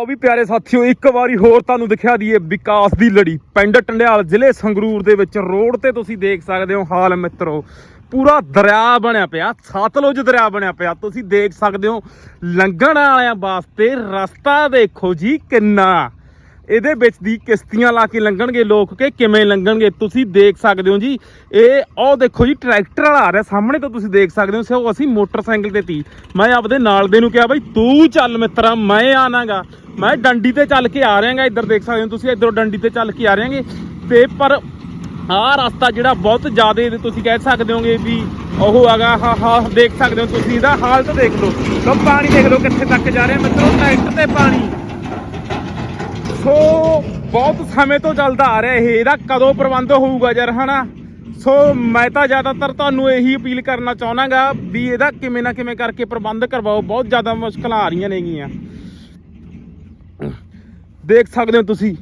ਉਹ ਵੀ ਪਿਆਰੇ ਸਾਥੀਓ, ਇੱਕ ਵਾਰੀ ਹੋਰ ਤੁਹਾਨੂੰ ਦਿਖਾ ਦਈਏ ਵਿਕਾਸ ਦੀ ਲੜੀ। ਪਿੰਡ ਟੰਡਿਆਲ ਜ਼ਿਲ੍ਹੇ ਸੰਗਰੂਰ ਦੇ ਵਿੱਚ ਰੋਡ ਤੇ ਤੁਸੀਂ ਦੇਖ ਸਕਦੇ ਹੋ ਹਾਲ ਮਿੱਤਰੋ। ਪੂਰਾ ਦਰਿਆ ਬਣਿਆ ਪਿਆ, ਸਤਲੁਜ ਦਰਿਆ ਬਣਿਆ ਪਿਆ। ਤੁਸੀਂ ਦੇਖ ਸਕਦੇ ਹੋ ਲੰਘਣ ਵਾਲਿਆਂ ਵਾਸਤੇ ਰਸਤਾ ਦੇਖੋ ਜੀ ਕਿੰਨਾ। ਇਹਦੇ ਵਿੱਚ ਦੀ ਕਿਸ਼ਤੀਆਂ ਲਾ ਕੇ ਲੰਘਣਗੇ ਲੋਕ ਕਿ ਕਿਵੇਂ ਲੰਘਣਗੇ? ਤੁਸੀਂ ਦੇਖ ਸਕਦੇ ਹੋ ਜੀ, ਇਹ ਉਹ ਦੇਖੋ ਜੀ, ਟਰੈਕਟਰ ਵਾਲਾ ਆ ਰਿਹਾ। ਸਾਹਮਣੇ ਤੋਂ ਤੁਸੀਂ ਦੇਖ ਸਕਦੇ ਹੋ, ਸੋ ਅਸੀਂ ਮੋਟਰਸਾਈਕਲ ਤੇ ਤੀ। ਮੈਂ ਆਪਦੇ ਨਾਲ ਦੇ ਨੂੰ ਕਿਹਾ, ਬਈ ਤੂੰ ਚੱਲ ਮਿੱਤਰਾ, ਮੈਂ ਆਣਾਗਾ ਮੈਂ ਡੰਡੀ ਤੇ ਚੱਲ ਕੇ ਆ ਰਿਹਾਗਾ। ਇੱਧਰ ਦੇਖ ਸਕਦੇ ਹੋ ਤੁਸੀਂ, ਇੱਧਰੋਂ ਡੰਡੀ ਤੇ ਚੱਲ ਕੇ ਆ ਰਿਹਾਗੇ। ਤੇ ਪਰ ਆਹ ਰਸਤਾ ਜਿਹੜਾ ਬਹੁਤ ਜ਼ਿਆਦਾ ਤੁਸੀਂ ਕਹਿ ਸਕਦੇ ਹੋਗੇ ਵੀ ਉਹ ਹੈਗਾ, ਹਾ ਹਾ, ਦੇਖ ਸਕਦੇ ਹੋ ਤੁਸੀਂ। ਇਹਦਾ ਹਾਲਤ ਦੇਖ ਲਓ। ਲੋ ਪਾਣੀ ਦੇਖ ਲਓ ਕਿੱਥੇ ਤੱਕ ਜਾ ਰਿਹਾ ਮਿੱਤਰੋ, ਟਰੈਕਟਰ ਤੇ ਪਾਣੀ। ਸੋ ਬਹੁਤ ਸਮੇਂ ਤੋਂ ਚੱਲਦਾ ਆ ਰਿਹਾ ਇਹ, ਇਹਦਾ ਕਦੋਂ ਪ੍ਰਬੰਧ ਹੋਊਗਾ ਯਾਰ, ਹਨਾ? ਸੋ ਮੈਂ ਤਾਂ ਜ਼ਿਆਦਾਤਰ ਤੁਹਾਨੂੰ ਇਹੀ ਅਪੀਲ ਕਰਨਾ ਚਾਹਨਾਗਾ ਵੀ ਇਹਦਾ ਕਿਵੇਂ ਨਾ ਕਿਵੇਂ ਕਰਕੇ ਪ੍ਰਬੰਧ ਕਰਵਾਓ, ਬਹੁਤ ਜ਼ਿਆਦਾ ਮੁਸ਼ਕਲਾਂ ਆ ਰਹੀਆਂ ਨੇਗੀਆਂ। ਦੇਖ ਸਕਦੇ ਹੋ ਤੁਸੀਂ।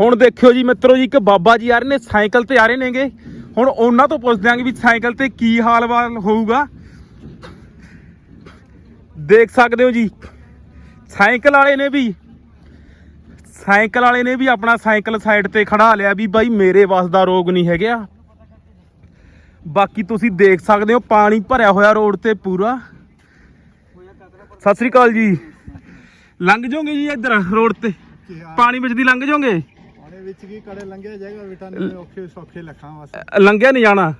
ਹੁਣ ਦੇਖਿਓ ਜੀ ਮਿੱਤਰੋ ਜੀ, ਇੱਕ ਬਾਬਾ ਜੀ ਆ ਰਹੇ ਨੇ, ਸਾਈਕਲ ਤੇ ਆ ਰਹੇ ਨੇਗੇ। ਹੁਣ ਉਹਨਾਂ ਤੋਂ ਪੁੱਛਦੇ ਆਂਗੇ ਵੀ ਸਾਈਕਲ ਤੇ ਕੀ ਹਾਲ ਵਾਲ ਹੋਊਗਾ। ਦੇਖ ਸਕਦੇ ਹੋ ਜੀ, ਸਾਈਕਲ ਵਾਲੇ ਨੇ ਵੀ ਸਾਈਕਲ ਵਾਲੇ ਨੇ ਵੀ ਆਪਣਾ ਸਾਈਕਲ ਸਾਈਡ ਤੇ ਖੜਾ ਲਿਆ ਵੀ ਬਾਈ ਮੇਰੇ ਵੱਸ ਦਾ ਰੋਗ ਨਹੀਂ ਹੈਗਾ। ਬਾਕੀ ਤੁਸੀਂ ਦੇਖ ਸਕਦੇ ਹੋ ਪਾਣੀ ਭਰਿਆ ਹੋਇਆ ਰੋਡ ਤੇ ਪੂਰਾ। ਸਤਿ ਸ੍ਰੀ ਅਕਾਲ ਜੀ। ਲੰਘ ਜਾਓਗੇ ਜੀ ਇੱਧਰ ਰੋਡ ਤੇ? ਪਾਣੀ ਵਿੱਚ ਦੀ ਲੰਘ ਜਾਓਗੇ? ਪਾਣੀ ਵਿੱਚ ਕੀ ਕੜੇ ਲੰਘਿਆ ਜਾਏਗਾ ਵਿਟਾਮਿਨ ਔਖੇ ਸੌਖੇ ਲੱਖਾਂ ਵਾਸਤੇ। ਲੰਘਿਆ ਨਹੀਂ ਜਾਣਾ?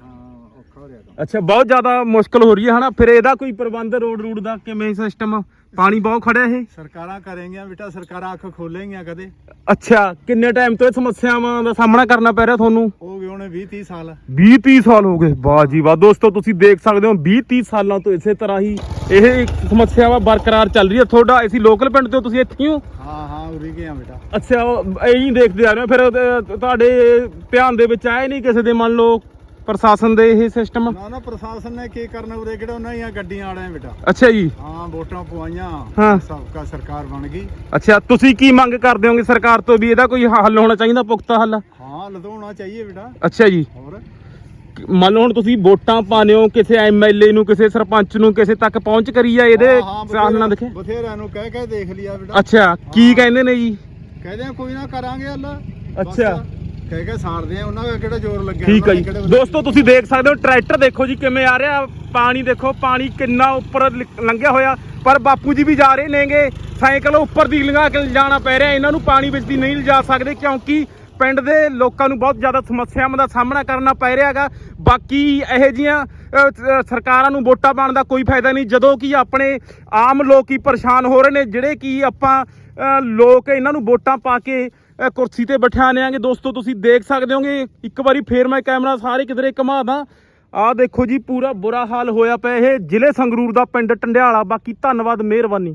ਅੱਛਾ ਬਹੁਤ ਜ਼ਿਆਦਾ ਮੁਸ਼ਕਲ ਹੋ ਰਹੀ ਹੈ ਹਨਾ। ਫਿਰ ਇਹਦਾ ਕੋਈ ਪ੍ਰਬੰਧ ਰੋਡ ਰੂਡ ਦਾ ਕਿਵੇਂ ਸਿਸਟਮ ਪਾਣੀ ਬਹੁਤ ਖੜਿਆ ਇਹ? ਸਰਕਾਰਾਂ ਕਰੇਂਗੀਆਂ ਬੇਟਾ ਸਰਕਾਰਾਂ ਅੱਖ ਖੋਲੇਂਗੀਆਂ ਕਦੇ। ਅੱਛਾ ਕਿੰਨੇ ਟਾਈਮ ਤੋਂ ਇਹ ਸਮੱਸਿਆਵਾਂ ਦਾ ਸਾਹਮਣਾ ਕਰਨਾ ਪੈ ਰਿਹਾ ਤੁਹਾਨੂੰ? ਹੋ ਗਏ ਉਹਨੇ 20 30 ਸਾਲ। 20 30 ਸਾਲ ਹੋ ਗਏ। ਵਾਹ ਜੀ ਵਾਹ। ਦੋਸਤੋ ਤੁਸੀਂ ਦੇਖ ਸਕਦੇ ਹੋ 20 30 ਸਾਲਾਂ ਤੋਂ ਇਸੇ ਤਰ੍ਹਾਂ ਹੀ ਇਹ ਸਮੱਸਿਆਵਾਂ ਬਰਕਰਾਰ ਚੱਲ ਰਹੀ ਹੈ। ਤੁਹਾਡਾ ਅਸੀਂ ਲੋਕਲ ਪਿੰਡ ਤੋਂ ਤੁਸੀਂ ਇੱਥੇ ਹੀ ਹੋ? ਹਾਂ ਉਰੀ ਗਏ ਆ ਬੇਟਾ। ਅੱਛਾ ਇਹੀ ਦੇਖਦੇ ਆ ਰਹੇ ਹੋ। ਫਿਰ ਤੁਹਾਡੇ ਧਿਆਨ ਦੇ ਵਿੱਚ ਆਏ ਨਹੀਂ ਕਿਸੇ ਦੇ ਮੰਨ ਲਓ? ਪ੍ਰਸ਼ਾਸਨ ਦੇ ਇਹ ਸਿਸਟਮ ਨਾ ਨਾ ਪ੍ਰਸ਼ਾਸਨ ਨੇ ਕੀ ਕਰਨਾ ਉਰੇ? ਕਿਹੜਾ ਉਹਨਾਂ ਦੀਆਂ ਗੱਡੀਆਂ ਆੜਿਆ ਬੇਟਾ ਅੱਛਾ ਜੀ। ਹਾਂ ਵੋਟਾਂ ਪਵਾਈਆਂ। ਹਾਂ। ਸਬਕਾ ਸਰਕਾਰ ਬਣ ਗਈ। ਅੱਛਾ ਤੁਸੀਂ ਕੀ ਮੰਗ ਕਰਦੇ ਹੋਗੇ ਸਰਕਾਰ ਤੋਂ ਵੀ ਇਹਦਾ ਕੋਈ ਹੱਲ ਹੋਣਾ ਚਾਹੀਦਾ ਪੁਖਤਾ ਹੱਲ? ਹਾਂ ਲਦੋਣਾ ਚਾਹੀਏ ਬੇਟਾ। ਅੱਛਾ ਜੀ। ਹੋਰ? ਮੰਨ ਲਓ ਹੁਣ ਤੁਸੀਂ ਵੋਟਾਂ ਪਾਉਂਦੇ ਹੋ ਕਿਸੇ ਐਮਐਲਏ ਨੂੰ ਕਿਸੇ ਸਰਪੰਚ ਨੂੰ ਕਿਸੇ ਤੱਕ ਪਹੁੰਚ ਕਰੀ ਆ ਇਹਦੇ ਹਾਂ, ਹਾਂ, ਸਾਹਮਣੇ ਬਥੇਰਾ- ਦੇਖੇ? ਬਥੇਰਿਆਂ ਨੂੰ ਕਹਿ ਕਹਿ ਦੇਖ ਲਿਆ ਬੇਟਾ। ਅੱਛਾ ਕੀ ਕਹਿੰਦੇ ਨੇ ਜੀ? ਕਹਦੇ ਆ ਕੋਈ ਨਾ ਕਰਾਂਗੇ ਅੱਲਾ ਅੱਛਾ। ਕਹਿ ਕੇ ਸਾਰਦੇ ਆ ਉਹਨਾਂ ਦਾ ਕਿਹੜਾ ਜ਼ੋਰ ਲੱਗਿਆ ਠੀਕ ਹੈ ਜੀ। ਦੋਸਤੋ ਤੁਸੀਂ ਦੇਖ ਸਕਦੇ ਹੋ ਟਰੈਕਟਰ ਦੇਖੋ ਜੀ ਕਿਵੇਂ ਆ ਰਿਹਾ ਪਾਣੀ ਦੇਖੋ ਪਾਣੀ ਕਿੰਨਾ ਉੱਪਰ ਲੰਘਿਆ ਹੋਇਆ ਪਰ ਬਾਪੂ ਜੀ ਵੀ ਜਾ ਰਹੇ ਨੇਗੇ ਸਾਈਕਲ ਉੱਪਰ ਦੀ ਲੰਘਾ ਕੇ ਲਿਜਾਣਾ ਪੈ ਰਿਹਾ ਇਹਨਾਂ ਨੂੰ ਪਾਣੀ ਵਿੱਚ ਦੀ ਨਹੀਂ ਲਿਜਾ ਸਕਦੇ ਕਿਉਂਕਿ ਪਿੰਡ ਦੇ ਲੋਕਾਂ ਨੂੰ ਬਹੁਤ ਜ਼ਿਆਦਾ ਸਮੱਸਿਆਵਾਂ ਦਾ ਸਾਹਮਣਾ ਕਰਨਾ ਪੈ ਰਿਹਾ ਹੈਗਾ ਬਾਕੀ ਇਹੋ ਜੀਆਂ ਸਰਕਾਰਾਂ ਨੂੰ ਵੋਟਾਂ ਪਾਉਣ ਦਾ ਕੋਈ ਫਾਇਦਾ ਨਹੀਂ। ਜਦੋਂ ਕਿ ਆਪਣੇ ਆਮ ਲੋਕ ਹੀ ਪਰੇਸ਼ਾਨ ਹੋ ਰਹੇ ਨੇ, ਜਿਹੜੇ ਕਿ ਆਪਾਂ ਲੋਕ ਇਹਨਾਂ ਨੂੰ ਵੋਟਾਂ ਪਾ ਕੇ ਕੁਰਸੀ ਤੇ ਬਿਠਾਣੇ ਆਂਗੇ ਦੋਸਤੋ, ਤੁਸੀਂ ਦੇਖ ਸਕਦੇ ਹੋਗੇ, ਇੱਕ ਵਾਰੀ ਫੇਰ ਮੈਂ ਕੈਮਰਾ ਸਾਰੇ ਕਿਧਰੇ ਘੁਮਾਦਾ ਆਹ ਦੇਖੋ ਜੀ, ਪੂਰਾ ਬੁਰਾ ਹਾਲ ਹੋਇਆ ਪਿਆ ਇਹ ਜ਼ਿਲ੍ਹੇ ਸੰਗਰੂਰ ਦਾ, ਪਿੰਡ ਟੰਡਿਆਲਾ। ਬਾਕੀ ਧੰਨਵਾਦ, ਮਿਹਰਬਾਨੀ।